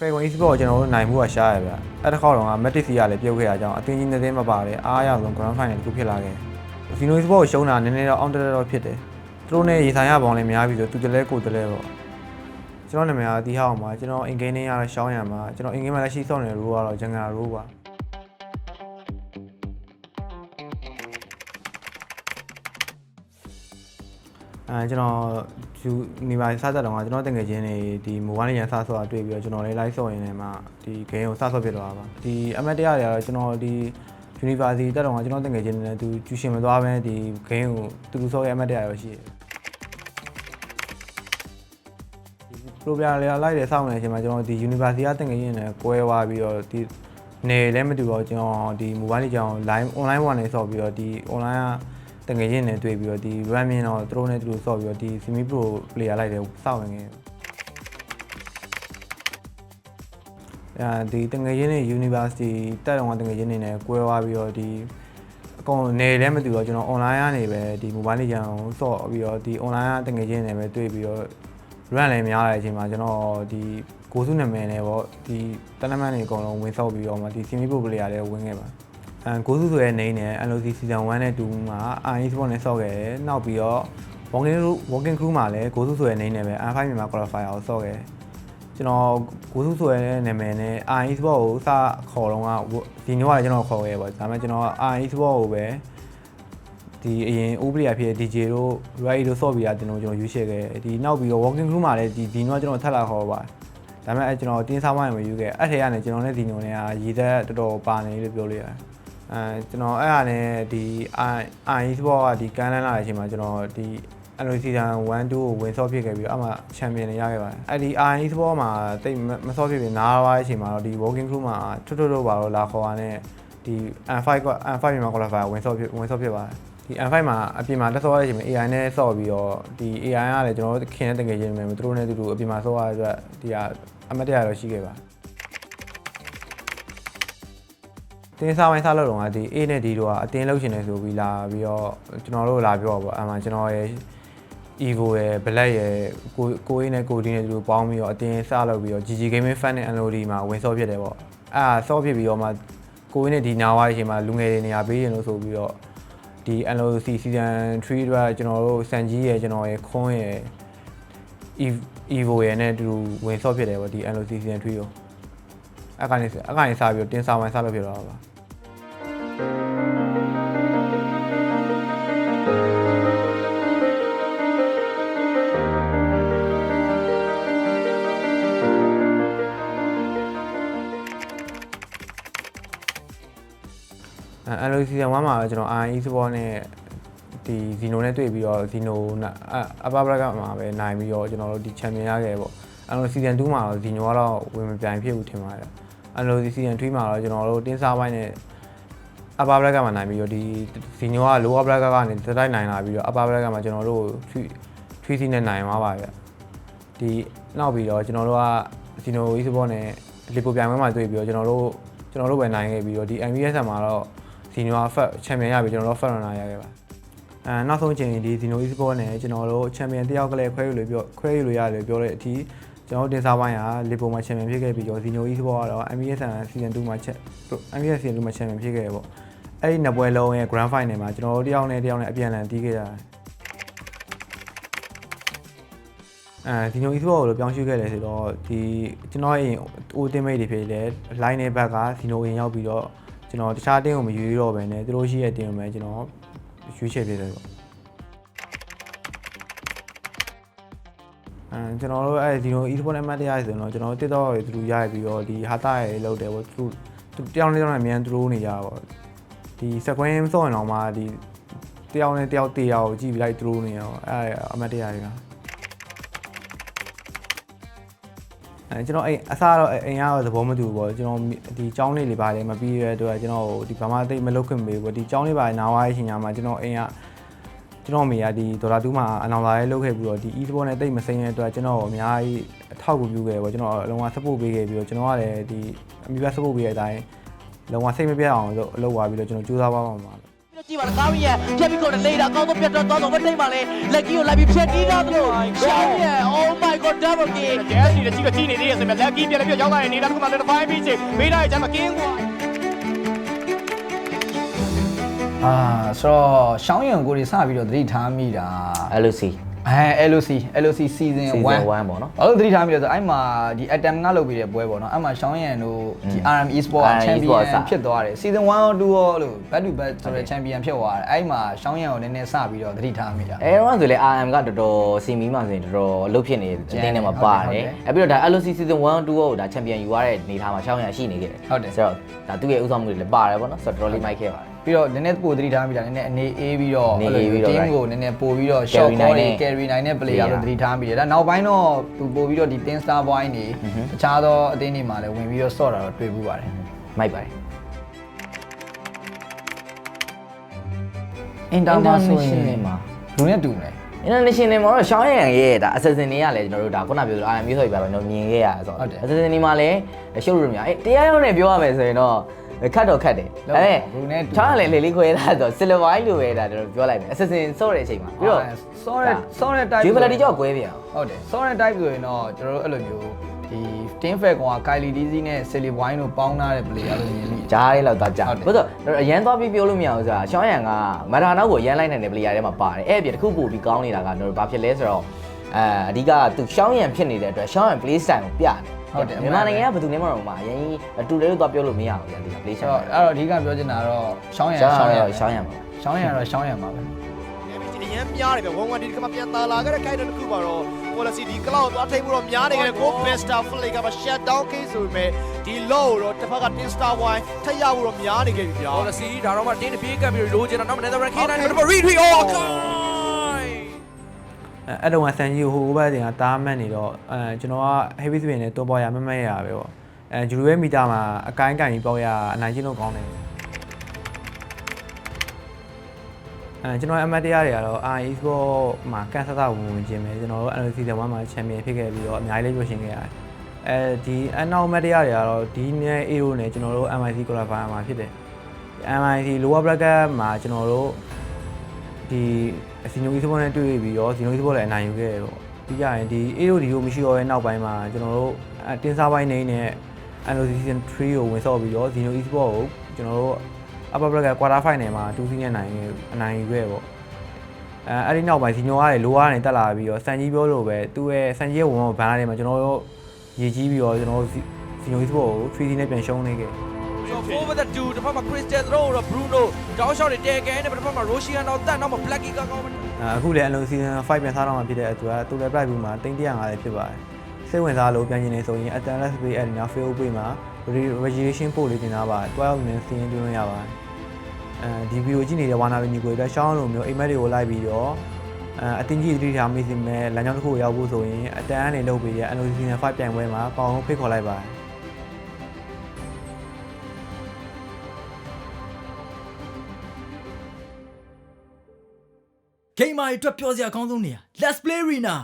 ဖေကွန် e-sport ကိုကျွန်တော်တို့နိုင်မှုကရှားရဗျအဲ့တစ်ခေါက်တော့က Matic စီကလည်းပြုတ်ခဲ့တာကြောင့်အသင်းကြီးနှစ်သင်းမပါတယ်အားရဆုံး Grand Final တစ်ခုဖြစ်လာခဲ့ဒီနို e-sport ကိုရှုံးတာနည်းနည်းတော့အောင်တက်တက်တော့ဖြစ်တယ်သူတို့နဲ့ရေဆိုင်ရပေါင်းလည်းများပြီဆိုသူတလဲကိုတလဲပေါ့ကျွန်တော်နာမည်ကတီဟောင်းပါကျွန်တော်အင်ဂိမ်းနေရတော့ရှောင်းရမှာကျွန်တော်အင်ဂိမ်းမှာလည်းရှိစောင့်နေလို့ကတော့ဂျန်ဂါရိုးပါ အဲကျွန်တော်ယူနေပါစသက်တော့ကကျွန်တော်တငယ်ချင်းတွေဒီ mobile ရန်စဆော့တာတွေ့ပြီးတော့ကျွန်တော်လည်း live ဆော့ရင်းနဲ့မှဒီ game ကိုစဆော့ဖြစ်သွားတာပါဒီအမတ်တရားတွေကတော့ကျွန်တော်ဒီ university တက်တော့ကကျွန်တော်တငယ်ချင်းတွေနဲ့သူကျူရှင်မသွားဘဲဒီ game ကိုသူလူဆော့ရဲ့အမတ်တရားရောရှိတယ်ပရိုဂရမ်လေးလိုက်တယ်စောင့်နေတဲ့အချိန်မှာကျွန်တော်ဒီ university ကတငယ်ချင်းတွေနဲ့ကွဲသွားပြီးတော့ဒီနေလည်းမတူတော့ကျွန်တော်ဒီ mobile ကြောင် line online ဝင်နေဆော့ပြီးတော့ဒီ online က တငယ်ချင်းတွေတွေ့ပြီးတော့ဒီ RAM မြင်တော့သူတို့နဲ့သူတို့ဆော့ပြီးတော့ဒီ semi pro player လိုက်တယ်စောင့်နေငယ်အဲဒီတငယ်ချင်းတွေ university တက်တော့တငယ်ချင်းတွေနဲ့ကွဲသွားပြီးတော့ဒီအကုန်နေလည်းမတူတော့ကျွန်တော် online ကနေပဲဒီ mobile လေးကြောင်ဆော့ပြီးတော့ဒီ online ကတငယ်ချင်းတွေနဲ့ပဲတွေ့ပြီးတော့ run လည်းများလာတဲ့အချိန်မှာကျွန်တော်ဒီကိုစုနာမည်နဲ့ပေါ့ဒီတနမန်တွေအကုန်လုံးဝင်ဆော့ပြီးတော့မှဒီ semi pro player တွေဝင်ခဲ့ပါ အဲကိုစုဆိုရဲ့နေနဲ့ LOC season 1နဲ့2မှာ RE sport နဲ့ဆော့ခဲ့တယ်နောက်ပြီးတော့ walking crew walking crew မှာလည်းကိုစုဆိုရဲ့နေနဲ့ပဲ R5 မြန်မာ qualifier ကိုဆော့ခဲ့တယ်ကျွန်တော်ကိုစုဆိုရဲ့နာမည်နဲ့ RE sport ကိုစခေါ်တော့ကဒီနေ့ကလည်းကျွန်တော်ခေါ်ခဲ့ပေါ့ဒါပေမဲ့ကျွန်တော် RE sport ကိုပဲဒီအရင် Obria ဖြစ် DJ တို့ Rai တို့ဆော့ပြီးတာကျွန်တော်ကျွန်တော်ရွေးချယ်ခဲ့တယ်ဒီနောက်ပြီးတော့ walking crew မှာလည်းဒီဒီနေ့ကကျွန်တော်ထပ်လာခေါ်ပါတယ်ဒါပေမဲ့အဲကျွန်တော်တင်းစားမိုင်းမယူခဲ့အဲ့ထဲကနေကျွန်တော်နဲ့ဒီညိုနဲ့ကရည်သက်တော်တော်ပါနေလို့ပြောလို့ရတယ် အဲကျွန်တော်အဲ့ဟာနဲ့ဒီ I I sport ကဒီကန်းလန်းလာတဲ့အချိန်မှာကျွန်တော်ဒီ NOC တန်1 2ကိုဝင်ဆော့ဖြစ်ခဲ့ပြီးတော့အမှချန်ပီယံတွေရခဲ့ပါတယ်အဲ့ဒီ I sport မှာတိတ်မဆော့ဖြစ်ပြီးနားသွားတဲ့အချိန်မှာတော့ဒီ walking crew မှာထွတ်ထွတ်တော့ပါတော့လာခေါ်ရတဲ့ဒီ N5 က N5 မြန်မာ qualifier ဝင်ဆော့ဖြစ်ဝင်ဆော့ဖြစ်ပါတယ်ဒီ N5 မှာအပြင်မှာတက်ဆော့ရတဲ့အချိန်မှာ AI နဲ့ဆော့ပြီးတော့ဒီ AI ကလည်းကျွန်တော်တို့ခင်တဲ့တကယ်ချင်းပဲသူတို့နဲ့တူတူအပြင်မှာဆော့ရတဲ့အတွက်ဒီကအမတ်တရားတော့ရှိခဲ့ပါတ င်းစားပိုင်းစားလို့တော့ကဒီ A နဲ့ D တို့ကအတင်းလောက်ရှင်နေဆိုပြီးလာပြီးတော့ကျွန်တော်တို့လာပြောပေါ့အမှကျွန်တော်ရဲ့ Evo ရယ် Black ရယ်ကိုကိုအေးနဲ့ကိုဒီနဲ့သူတို့ပေါင်းပြီးတော့အတင်းစားလုပ်ပြီးတော့ GG Gaming Fan နဲ့ NLD မှာဝင်ဆော့ဖြစ်တယ်ပေါ့အဲ့ဒါဆော့ဖြစ်ပြီးတော့မှကိုအေးနဲ့ဒီနာဝါးအချိန်မှာလူငယ်တွေနေရာပေးရင်လို့ဆိုပြီးတော့ဒီ NLC Season 3အတွက်ကျွန်တော်တို့စန်ကြီးရယ်ကျွန်တော်ရယ်ခွန်းရယ် Evo ရယ်နဲ့တူဝင်ဆော့ဖြစ်တယ်ပေါ့ဒီ NLC Season 3ကိုအဲ့ကနေအဲ့ကနေစားပြီးတော့တင်းစားဝိုင်းစားလုပ်ဖြစ်တော့တာပါ အဲ LOC season 1မှာတော့ကျွန်တော် IE sport နဲ့ဒီ Zeno နဲ့တွေ့ပြီးတော့ Zeno အပပရကမှာပဲနိုင်ပြီးတော့ကျွန်တော်တို့ဒီ champion ရခဲ့ပေါ့ LOC season 2မှာတော့ Zeno ကတော့ဝင်မပြိုင်ဖြစ်ဘူးထင်ပါတယ် LOC season 3မှာတော့ကျွန်တော်တို့တင်းစားပိုင်းနဲ့အပပရကမှာနိုင်ပြီးတော့ဒီ Zeno က low up ကနေတိုက်နိုင်လာပြီးတော့အပပရကမှာကျွန်တော်တို့3 3နဲ့နိုင်သွားပါဗျဒီနောက်ပြီးတော့ကျွန်တော်တို့က Zeno e-sport နဲ့လီပိုပြိုင်ပွဲမှာတွေ့ပြီးတော့ကျွန်တော်တို့ကျွန်တော်တို့ပဲနိုင်ခဲ့ပြီးတော့ဒီ MVS မှာတော့ စီနိုကဖတ်ချန်ပီယံရပြီကျွန်တော်တို့ဖတ်ရနာရခဲ့ပါအဲနောက်ဆုံးချိန်ဒီစီနို e-sport နဲ့ကျွန်တော်တို့ချန်ပီယံတယောက်ကလေးခွဲယူလို့ပြောခွဲယူလို့ရတယ်လို့ပြောတဲ့အထိကျွန်တော်တို့တင်စားပိုင်းကလီပိုမှာချန်ပီယံဖြစ်ခဲ့ပြီးတော့စီနို e-sport ကတော့ MBS စီဇန်2မှာချက် MBS စီဇန်2မှာချန်ပီယံဖြစ်ခဲ့ရပေါ့အဲ့ဒီနှစ်ပွဲလုံးရဲ့ grand final မှာကျွန်တော်တို့တယောက်နဲ့တယောက်နဲ့အပြန်အလှန်တီးခဲ့ကြတယ်အဲဒီညို e-sport ကိုလို့ပြောင်းရွှေ့ခဲ့တယ်ဆိုတော့ဒီကျွန်တော်ရဲ့ O team mate တွေဖြစ်လေ line နဲ့ဘက်ကစီနိုရင်ရောက်ပြီးတော့ ကျွန်တော်တခြားတင်းကိုမရွေးတော့ဘဲနဲ့သူတို့ရှိတဲ့တင်းကိုပဲကျွန်တော်ရွေးချယ်ပြတယ်ပေါ့အဲကျွန်တော်တို့အဲဒီလို e-sport နဲ့မှတ်တရဆိုတော့ကျွန်တော်တို့ TikTok တွေသူတို့ရရပြီးတော့ဒီဟာတာရေလောက်တယ်ပေါ့သူသူတယောက်နဲ့တယောက်နဲ့အမြန်သူတို့နေကြပေါ့ဒီစကွင်းစော့ရင်တော့မှဒီတယောက်နဲ့တယောက်တေးရအောင်ကြည့်ပြီးလိုက်သူတို့နေရောအဲအမှတ်တရတွေက အဲကျွန်တော်အိမ်အစားတော့အိမ်ကတော့သဘောမတူဘူးပေါ့ကျွန်တော်ဒီចောင်းလေးလေးပါလေမပြီးရတဲ့အတွက်ကျွန်တော်ဒီဘာမှသိမလုပ်ခွင့်မပေးဘူးဒီចောင်းလေးပါနားဝါးရရှင်ညာမှာကျွန်တော်အိမ်ကကျွန်တော်မိကဒီဒေါ်လာတူးမှာအနောင်လာရေးလုပ်ခဲ့ပြီးတော့ဒီ e-sport နဲ့တိတ်မစိမ့်တဲ့အတွက်ကျွန်တော်အများကြီးအထောက်အကူပြုခဲ့ပေါ့ကျွန်တော်အလုံးဝ support ပေးခဲ့ပြီးတော့ကျွန်တော်ကလည်းဒီအမိဘ support ပေးတဲ့အတိုင်းလုံးဝစိတ်မပြတ်အောင်လုပ်လုပ်သွားပြီးတော့ကျွန်တော်ကြိုးစားပါမှာပါပြီးတော့ ကြည့်ပါလားကားရီရဲ့ဖြတ်ပြီးတော့လေတာအကောင်းဆုံးပြတ်တော့တော့ဝက်တိတ်ပါလေလက်ကြီးကိုလိုက်ပြီးဖြတ်တီးတာတို့ရှောင်းရဲ့ oh my god double kick ကျဲစီတကြီးကကြည့်နေသေးရဲ့ဆိုမြလက်ကီးပြက်လည်းပြက်ရောက်လာရင်နေတာကမှလည်းဖိုင်းပြီးချေမေးတာရဲ့ကျမ်းမကင်းကွာအာဆိုတော့ရှောင်းရံကိုတွေစပြီးတော့သတိထားမိတာ LOC အဲ LOC LOC season 1 season 1ပေါ့နော်ဘာလို့သတိထားမိလဲဆိုတော့အဲ့မှာဒီ atom ကလုပ်ပြီးတဲ့ပွဲပေါ့နော်အဲ့မှာရှောင်းရံတို့ဒီ RM Esport RM champion Esport စဖြစ်သွားတယ် season 1 or 2ရောလို့ back to back ဆိုတဲ့ champion ဖြစ်သွားတယ်အဲ့မှာရှောင်းရံကိုနည်းနည်းစပြီးတော့သတိထားမိတာအဲတော့ဆိုလေ RM ကတော်တော်စီမီမှဆိုရင်တော်တော်အလုပ်ဖြစ်နေတဲ့အတင်းထဲမှာပါတယ်အဲပြီးတော့ဒါ LOC season 1 2ကိုဒါ champion ယူရတဲ့နေထားမှာရှောင်းရရှိနေခဲ့တယ်ဟုတ်တယ်ဆိုတော့ဒါသူ့ရဲ့ဥဆောင်မှုတွေလည်းပါတယ်ပေါ့နော်ဆိုတော့တော်တော်လေးမိုက်ခဲ့ပါတယ် ပြီးတော့နည်းနည်းပိုသတိထားမိတာနည်းနည်းအနေအေးပြီးတော့အနေအေးပြီးတော့ team right ကိုနည်းနည်းပိုပြီးတော့ short Carry call တွေနိုင်တဲ့ carry နိုင်တဲ့ player လို့ player သတိထားမိတယ်ဒါနောက်ပိုင်းတော့သူပိုပြီးတော့ဒီ ten star boy နေတခြားသောအသင်းတွေမှာလည်းဝင်ပြီးတော့ sort တာတော့တွေ့ဘူးပါတယ်မိုက်ပါတယ် inter မှာဆိုရင် International မှာလူနဲ့တူတယ် international မှာတော့ရှောင်းရံရဲ့ဒါ assassin တွေကလည်းကျွန်တော်တို့ဒါခုနပြောသလို RM မျိုးဆိုပြပါတော့မြင်ခဲ့ရဆိုဟုတ်တယ်တော့ assassin တွေမှာလည်းရှုပ်လို့များအဲတရားရုံးနဲ့ပြောရမယ်ဆိုရင်တော့ ခတ်တော့ခတ်တယ်လောက်ဒါပေပါမဲ့ဘူးနဲ့တူချောင်းကလည်းလေလေးခွဲတာဆို silver wine လို့ပဲဒါကျွန်တော်ပြောလိုက်မယ် assassin ဆော့တဲ့အချိန်မှာပြီးတော့ဆော့တဲ့ဆော့တဲ့ type ဂျူဗလာတီကြောက်ကွဲပြန်အောင်ဟုတ်တယ်ဆော့တဲ့ type ဆိုရင်တော့ကျွန်တော်တို့အဲ့လိုမျိုးဒီ team fair ကောင်က Kylie Dizzy နဲ့ Silly Boy တို့ပေါင်းထားတဲ့ player လို့မြင်မိတယ်ဂျားလေးလောက်သားကြာဟုတ်တယ်ဘာလို့လဲအရန်သွားပြီးပြောလို့မရဘူးဆိုတာရှောင်းရံကမရာနောက်ကိုရန်လိုက်နိုင်တဲ့ player ထဲမှာပါတယ်အဲ့အပြင်တစ်ခုပို့ပြီးကောင်းနေတာကကျွန်တော်တို့ဘာဖြစ်လဲဆိုတော့အဲအဓိကသူရှောင်းရံဖြစ်နေတဲ့အတွက်ရှောင်းရံ play style ကိုပြတယ် ဟုတ်တယ်မြန်မာနိုင်ငံကဘယ်သူနဲ့မှတော့မအရင်တူတယ်လို့သွားပြောလို့မရဘူးဗျာဒီ play ဆို style တော့အဲ့တော့အဓိကပြောချင်တာတော့ရှောင်းရံရှောင်းရံရှောင်းရံရှောင်းရံပါရှောင်းရံတော့ရှောင်းရံပါပဲအရင်များတယ်ဗျဝမ်ဝမ်ဒီကမှပြန်လာလာခဲ့တဲ့ခိုင်တဲ့တစ်ခုပါတော့ policy ဒီ cloud သွားထိပ်ဖို့တော့များနေခဲ့ကို besta flick ကမှ shut down case ဆိုပေမဲ့ဒီ low တော့တစ်ဖက်က tin star wine ထက်ရဖို့တော့များနေခဲ့ပြီဗျာပေါ်လစီဒါတော့မှတင်းတပြေးကပ်ပြီးလိုချင်တာတော့မနေ့ကရခေးနိုင်တယ်ဘရီထရီ အော်ကိုင်းအဲအဲ့တော့ဆန်ကြီးကိုဟိုဘက်တင်ကတားမှတ်နေတော့အဲကျွန်တော်က heavy spin နဲ့တွန်းပေါ်ရမမရရပဲပေါ့အဲဂျူရီရဲ့မီတာမှာအကိုင်းကိုင်းကြီးပေါက်ရအနိုင်ချင်းလို့ကောင်းတယ်အဲကျွန်တော်အမတ်တရားတွေကတော့ RE Sport မှာကန်ဆာဆာဝင်ဝင်ခြင်းပဲကျွန်တော်တို့ NLC 1မှာချန်ပီယံဖြစ်ခဲ့ပြီးတော့အများကြီးလေးရွှေရှင်ခဲ့ရတယ်အဲဒီအနောက်အမတ်တရားတွေကတော့ဒီနေ့ Aero နဲ့ကျွန်တော်တို့ MIC qualifier မှာဖြစ်တယ် MIC lower bracket မှာကျွန်တော်တို့ ဒီစီနိုကြီးစပေါ်နဲ့တွေ့ပြီးတော့စီနိုကြီးစပေါ်လည်းအနိုင်ယူခဲ့တယ်ပေါ့ပြီးကြရင်ဒီအေရိုဒီကိုမရှိတော့ရဲ့နောက်ပိုင်းမှာကျွန်တော်တို့အတင်းစားပိုင်းနေနဲ့ Anno Season 3ကိုဝင်ဆော့ပြီးတော့ Zeno Esport ကိုကျွန်တော်တို့ Upper Bracket Quarter Final မှာ2စီးနဲ့နိုင်အနိုင်ယူခဲ့ပေါ့အဲအဲ့ဒီနောက်ပိုင်း Zeno ကလည်း lower နဲ့တက်လာပြီးတော့စံကြီးပြောလို့ပဲသူ့ရဲ့စံကြီးရဲ့ဝင်ဘန်လာတွေမှာကျွန်တော်တို့ရေကြီးပြီးတော့ကျွန်တော်တို့ Zeno Esport ကို3စီးနဲ့ပြန်ရှုံးနေခဲ့ကျော် 4 with the 2တစ်ဖက်မှာ Crystal Throw တော့ Bruno တောင်းရှော့တွေတဲကဲနဲ့တစ်ဖက်မှာ Roshian တော့တတ်တော့မှာ Blacky ကကောင်းမယ်အခုလည်းအလုံး season 5ပြန်စားတော့မှဖြစ်တဲ့အတွက်သူလည်း price ဘူးမှာ350ဖြစ်ပါတယ်စိတ်ဝင်စားလို့ပြန်ကျင်နေဆိုရင် Atlas Pay Arena Fail Pay မှာ registration ပို့လေးတင်ထားပါ12နဲ့စီးရင်တွင်းလို့ရပါတယ်အဲဒီဗီဒီယိုကြည့်နေတဲ့ဝါနာဗီညီကိုအတွက်ရှောင်းလိုမျိုးအိမ်မက်တွေကိုလိုက်ပြီးတော့အဲအတင်းကြီးသတိထားမိစီမဲ့လမ်းကြောင်းတစ်ခုကိုရောက်ဖို့ဆိုရင်အတန်းအနေလုပ်ပေးရ Anno Season 5ပြန်ပွဲမှာပေါအောင်ဖိတ်ခေါ်လိုက်ပါတယ် ဂိမ်းမာတွေအတွက်ပြောစရာအကောင်းဆုံးနေရာ Let's Play Arena